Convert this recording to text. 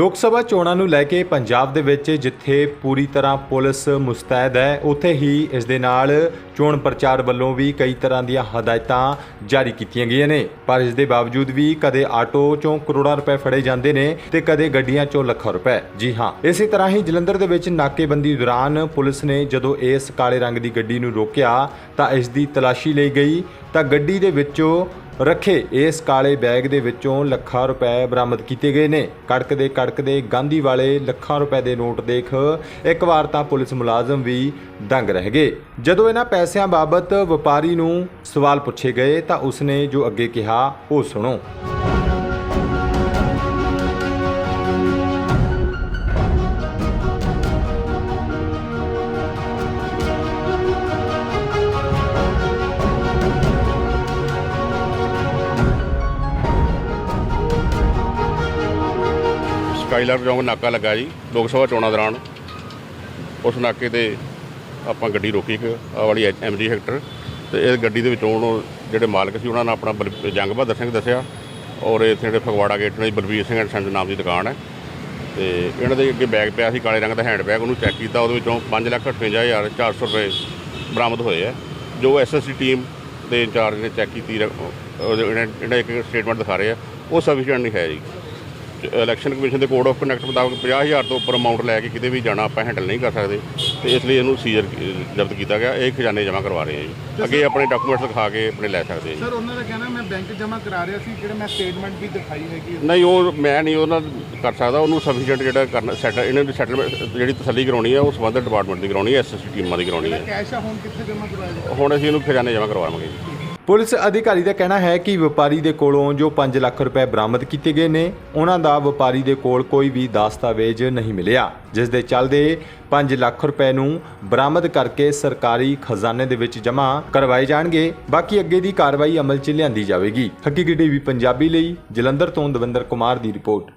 ਲੋਕ ਸਭਾ ਚੋਣਾਂ ਨੂੰ ਲੈ ਕੇ ਪੰਜਾਬ ਦੇ ਵਿੱਚ ਜਿੱਥੇ ਪੂਰੀ ਤਰ੍ਹਾਂ ਪੁਲਿਸ ਮੁਸਤੈਦ ਹੈ, ਉੱਥੇ ਹੀ ਇਸ ਦੇ ਨਾਲ ਚੋਣ ਪ੍ਰਚਾਰ ਵੱਲੋਂ ਵੀ ਕਈ ਤਰ੍ਹਾਂ ਦੀਆਂ ਹਦਾਇਤਾਂ ਜਾਰੀ ਕੀਤੀਆਂ ਗਈਆਂ ਨੇ। ਪਰ ਇਸ ਦੇ ਬਾਵਜੂਦ ਵੀ ਕਦੇ ਆਟੋ ਚੋਂ ਕਰੋੜਾਂ ਰੁਪਏ ਫੜੇ ਜਾਂਦੇ ਨੇ ਤੇ ਕਦੇ ਗੱਡੀਆਂ ਚੋਂ ਲੱਖਾਂ ਰੁਪਏ। ਜੀ ਹਾਂ, ਇਸੇ ਤਰ੍ਹਾਂ ਹੀ ਜਲੰਧਰ ਦੇ ਵਿੱਚ ਨਾਕੇਬੰਦੀ ਦੌਰਾਨ ਪੁਲਿਸ ਨੇ ਜਦੋਂ ਇਸ ਕਾਲੇ ਰੰਗ ਦੀ ਗੱਡੀ ਨੂੰ ਰੋਕਿਆ ਤਾਂ ਇਸ ਦੀ ਤਲਾਸ਼ੀ ਲਈ ਗਈ ਤਾਂ ਗੱਡੀ ਦੇ ਵਿੱਚੋਂ ਰੱਖੇ। ਇਸ ਕਾਲੇ ਬੈਗ ਦੇ ਵਿੱਚੋਂ ਲੱਖਾਂ ਰੁਪਏ ਬਰਾਮਦ ਕੀਤੇ ਗਏ ਨੇ। ਕੜਕਦੇ ਕੜਕਦੇ ਗਾਂਧੀ ਵਾਲੇ ਲੱਖਾਂ ਰੁਪਏ ਦੇ ਨੋਟ ਦੇਖ ਇੱਕ ਵਾਰ ਤਾਂ ਪੁਲਿਸ ਮੁਲਾਜ਼ਮ ਵੀ ਦੰਗ ਰਹਿ ਗਏ। ਜਦੋਂ ਇਹਨਾਂ ਪੈਸਿਆਂ ਬਾਬਤ ਵਪਾਰੀ ਨੂੰ ਸਵਾਲ ਪੁੱਛੇ ਗਏ ਤਾਂ ਉਸਨੇ ਜੋ ਅੱਗੇ ਕਿਹਾ, ਉਹ ਸੁਣੋ। ਸਕਾਈਲਰ ਚੌਂਕ ਨਾਕਾ ਲੱਗਾ ਜੀ, ਲੋਕ ਸਭਾ ਚੋਣਾਂ ਦੌਰਾਨ। ਉਸ ਨਾਕੇ ਤੇ ਆਪਾਂ ਗੱਡੀ ਰੋਕੀ ਇੱਕ, ਆਹ ਵਾਲੀ ਐਮਜੀ ਹੈਕਟਰ। ਤੇ ਇਹ ਗੱਡੀ ਦੇ ਵਿੱਚੋਂ ਜਿਹੜੇ ਮਾਲਕ ਸੀ, ਉਹਨਾਂ ਨੇ ਆਪਣਾ ਬਲ- ਜੰਗ ਬਹਾਦਰ ਸਿੰਘ ਦੱਸਿਆ। ਔਰ ਇੱਥੇ ਜਿਹੜੇ ਫਗਵਾੜਾ ਗੇਟ ਨੇ, ਬਲਬੀਰ ਸਿੰਘ ਐਂਡ ਸੰਜ ਨਾਮ ਦੀ ਦੁਕਾਨ ਹੈ। ਤੇ ਇਹਨਾਂ ਦੇ ਅੱਗੇ ਬੈਗ ਪਿਆ ਸੀ, ਕਾਲੇ ਰੰਗ ਦਾ ਹੈਂਡ ਬੈਗ। ਉਹਨੂੰ ਚੈੱਕ ਕੀਤਾ, ਉਹਦੇ ਵਿੱਚੋਂ 558400 ਰੁਪਏ ਬਰਾਮਦ ਹੋਏ ਆ। ਜੋ ਐਸਐਸਸੀ ਟੀਮ ਦੇ ਇੰਚਾਰਜ ਨੇ ਚੈੱਕ ਕੀਤੀ, ਰ- ਉਹਦੇ- ਇਹਨਾਂ ਇਹਨਾਂ ਇੱਕ ਸਟੇਟਮੈਂਟ ਦਿਖਾ ਰਹੇ ਆ। ਉਹ ਸਫੀਸ਼ੀਐਂਟ ਨਹੀਂ ਹੈ ਜੀ। ਇਲੈਕਸ਼ਨ ਕਮਿਸ਼ਨ ਦੇ ਕੋਡ ਆਫ ਕੰਡਕਟ ਮੁਤਾਬਕ 50000 ਤੋਂ ਉੱਪਰ ਅਮਾਉਂਟ ਲੈ ਕੇ ਕਿਤੇ ਵੀ ਜਾਣਾ ਆਪਾਂ ਹੈਂਡਲ ਨਹੀਂ ਕਰ ਸਕਦੇ। ਤੇ ਇਸ ਲਈ ਇਹਨੂੰ ਸੀਜ਼ਰ ਜ਼ਬਤ ਕੀਤਾ ਗਿਆ। ਇਹ ਖਜ਼ਾਨੇ ਜਮ੍ਹਾਂ ਕਰਵਾ ਰਹੇ ਆ ਜੀ। ਅੱਗੇ ਆਪਣੇ ਡਾਕੂਮੈਂਟਸ ਦਿਖਾ ਕੇ ਆਪਣੇ ਲੈ ਸਕਦੇ ਜੀ। ਸਰ ਉਹਨਾਂ ਦਾ ਕਹਿਣਾ ਮੈਂ ਬੈਂਕ ਜਮ੍ਹਾਂ ਕਰਾ ਰਿਹਾ ਸੀ ਜਿਹੜੇ ਮੈਂ ਸਟੇਟਮੈਂਟ ਵੀ ਦਿਖਾਈ ਹੈਗੀ ਨਹੀਂ ਉਹ ਮੈਂ ਨਹੀਂ ਉਹਨਾਂ ਕਰ ਸਕਦਾ। ਉਹਨੂੰ ਸਫੀਸ਼ੀਐਂਟ ਜਿਹੜਾ ਕਰਨਾ ਸੈਟ ਇਹਨਾਂ ਦੀ ਸੈਟਲਮੈਂਟ ਜਿਹੜੀ ਤਸੱਲੀ ਕਰਾਉਣੀ ਹੈ ਉਹ ਸੰਬੰਧਿਤ ਡਿਪਾਰਟਮੈਂਟ ਦੀ ਕਰਾਉਣੀ ਹੈ ਐਸਐਸਸੀ ਟੀਮਾਂ ਦੀ ਕਰਾਉਣੀ ਹੈ ਕੈਸ਼ ਆ ਹੁਣ ਕਿੱਥੇ ਜਮ੍ਹਾਂ ਕਰਵਾਇਆ ਜਾਊ? ਹੁਣ ਅਸੀਂ ਇਹਨੂੰ ਖਜ਼ਾਨੇ ਜਮ੍ਹਾਂ ਕਰਵਾਵਾਂਗੇ ਜੀ। ਪੁਲਿਸ ਅਧਿਕਾਰੀ ਦਾ ਕਹਿਣਾ ਹੈ ਕਿ ਵਪਾਰੀ ਦੇ ਕੋਲੋਂ ਜੋ 5 ਲੱਖ ਰੁਪਏ ਬਰਾਮਦ ਕੀਤੇ ਗਏ ਨੇ, ਉਹਨਾਂ ਦਾ ਵਪਾਰੀ ਦੇ ਕੋਲ ਕੋਈ ਵੀ ਦਸਤਾਵੇਜ਼ ਨਹੀਂ ਮਿਲਿਆ, ਜਿਸ ਦੇ ਚੱਲਦੇ 5 ਲੱਖ ਰੁਪਏ ਨੂੰ ਬਰਾਮਦ ਕਰਕੇ ਸਰਕਾਰੀ ਖਜ਼ਾਨੇ ਦੇ ਵਿੱਚ ਜਮ੍ਹਾਂ ਕਰਵਾਏ ਜਾਣਗੇ। ਬਾਕੀ ਅੱਗੇ ਦੀ ਕਾਰਵਾਈ ਅਮਲ 'ਚ ਲਿਆਂਦੀ ਜਾਵੇਗੀ। ਹਕੀਕੀ ਟੀਵੀ ਪੰਜਾਬੀ ਲਈ ਜਲੰਧਰ ਤੋਂ ਦਵਿੰਦਰ ਕੁਮਾਰ ਦੀ ਰਿਪੋਰਟ।